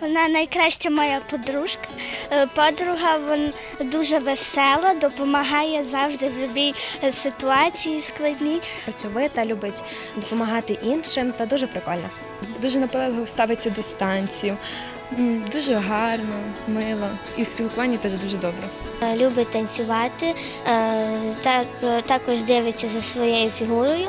Вона найкраща моя подружка. Е, Подруга вона дуже весела, допомагає завжди в будь-якій е, ситуації складній. працьовита, любить допомагати іншим та дуже прикольно. Дуже наполегливо ставиться до станців. Дуже гарно, мило. І в спілкуванні теж дуже добре. Е, Любить танцювати, так, також дивиться за своєю фігурою,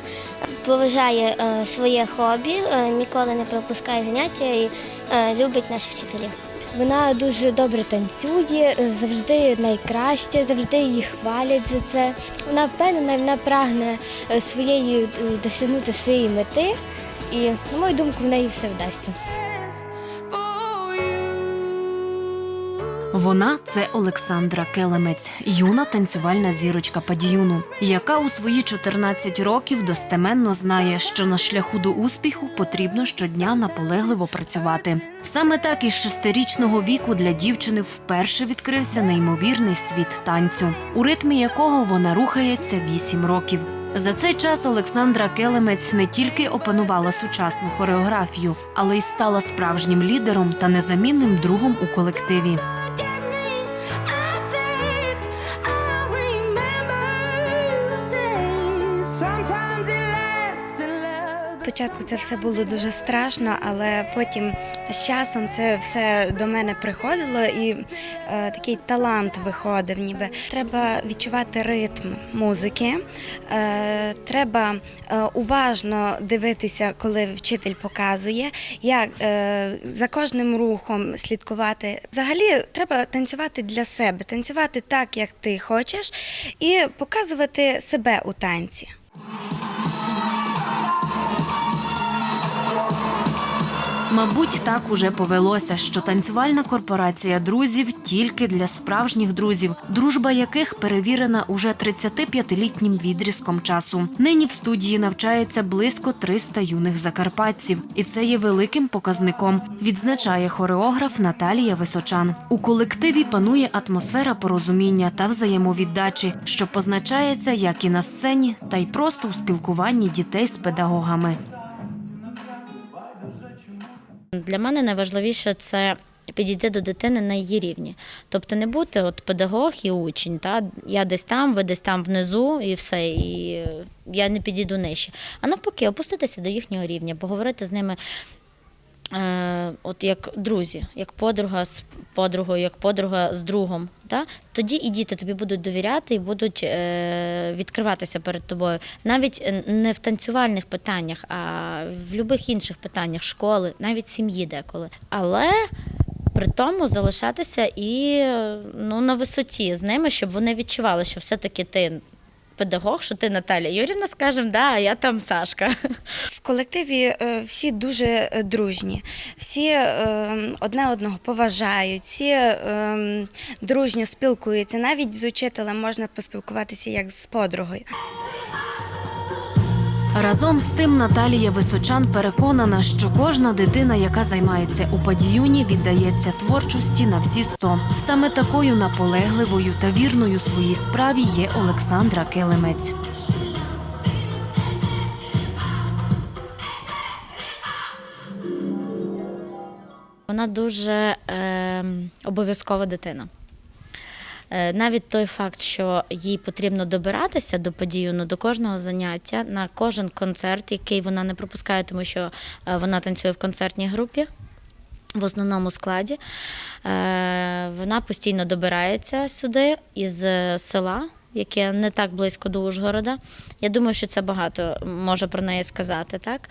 поважає е, своє хобі, е, ніколи не пропускає заняття і е, любить наших вчителів. Вона дуже добре танцює, завжди найкраще, завжди її хвалять за це. Вона впевнена, вона прагне своєї досягнути своєї мети, і, на мою думку, в неї все вдасться. Вона це Олександра Келемець, юна танцювальна зірочка Падіюну, яка у свої 14 років достеменно знає, що на шляху до успіху потрібно щодня наполегливо працювати. Саме так із шестирічного віку для дівчини вперше відкрився неймовірний світ танцю, у ритмі якого вона рухається 8 років. За цей час Олександра Келемець не тільки опанувала сучасну хореографію, але й стала справжнім лідером та незамінним другом у колективі. Спочатку це все було дуже страшно, але потім з часом це все до мене приходило і е, такий талант виходив. Ніби треба відчувати ритм музики, е, треба е, уважно дивитися, коли вчитель показує, як е, за кожним рухом слідкувати. Взагалі треба танцювати для себе, танцювати так, як ти хочеш, і показувати себе у танці. Мабуть, так уже повелося, що танцювальна корпорація друзів тільки для справжніх друзів, дружба яких перевірена уже 35-літнім відрізком часу. Нині в студії навчається близько 300 юних закарпатців, і це є великим показником. Відзначає хореограф Наталія Височан. У колективі панує атмосфера порозуміння та взаємовіддачі, що позначається як і на сцені, та й просто у спілкуванні дітей з педагогами. Для мене найважливіше це підійти до дитини на її рівні. Тобто не бути от педагог і учень. Та? Я десь там, ви десь там внизу і все, і я не підійду нижче. А навпаки, опуститися до їхнього рівня, поговорити з ними. Е, от як друзі, як подруга з подругою, як подруга з другом. Да? Тоді і діти тобі будуть довіряти і будуть е, відкриватися перед тобою. Навіть е, не в танцювальних питаннях, а в будь-яких інших питаннях школи, навіть сім'ї деколи. Але при тому залишатися і ну, на висоті з ними, щоб вони відчували, що все-таки ти педагог, що ти Наталя Юрівна, скажемо, да, а я там Сашка. В колективі е, всі дуже е, дружні, всі е, одне одного поважають, всі дружньо спілкуються. Навіть з учителем можна поспілкуватися як з подругою. Разом з тим Наталія Височан переконана, що кожна дитина, яка займається у падіюні, віддається творчості на всі сто. Саме такою наполегливою та вірною своїй справі є Олександра Келемець. Вона дуже е, обов'язкова дитина. Е, Навіть той факт, що їй потрібно добиратися до подію, ну, до кожного заняття, на кожен концерт, який вона не пропускає, тому що е, вона танцює в концертній групі в основному складі. Е, Вона постійно добирається сюди із села, яке не так близько до Ужгорода. Я думаю, що це багато може про неї сказати. Так?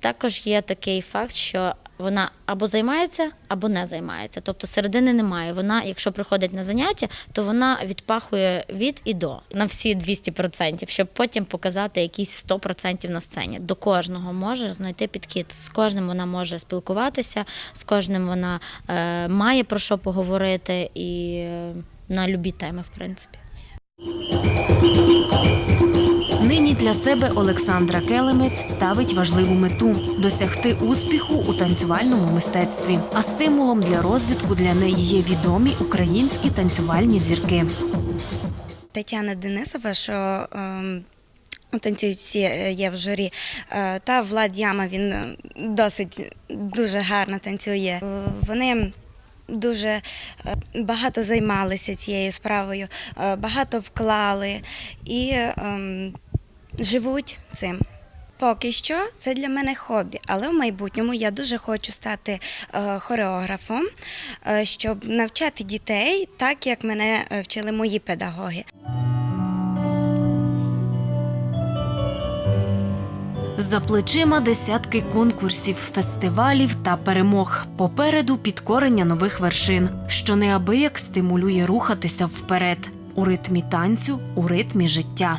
Також є такий факт, що вона або займається, або не займається. Тобто середини немає. Вона, якщо приходить на заняття, то вона відпахує від і до на всі 200%, щоб потім показати якісь 100% на сцені. До кожного може знайти підхід. З кожним вона може спілкуватися, з кожним вона е, має про що поговорити і е, на любі теми, в принципі. Для себе Олександра Келемець ставить важливу мету досягти успіху у танцювальному мистецтві. А стимулом для розвитку для неї є відомі українські танцювальні зірки. Тетяна Денисова, що ем, Танцюють всі є в журі. Е, Та Влад Яма він е, досить дуже гарно танцює. Е, Вони дуже багато займалися цією справою, багато вклали і ем, живуть цим. Поки що це для мене хобі, але в майбутньому я дуже хочу стати е, хореографом, е, щоб навчати дітей так, як мене е, вчили мої педагоги. За плечима десятки конкурсів, фестивалів та перемог. Попереду підкорення нових вершин, що неабияк стимулює рухатися вперед у ритмі танцю, у ритмі життя.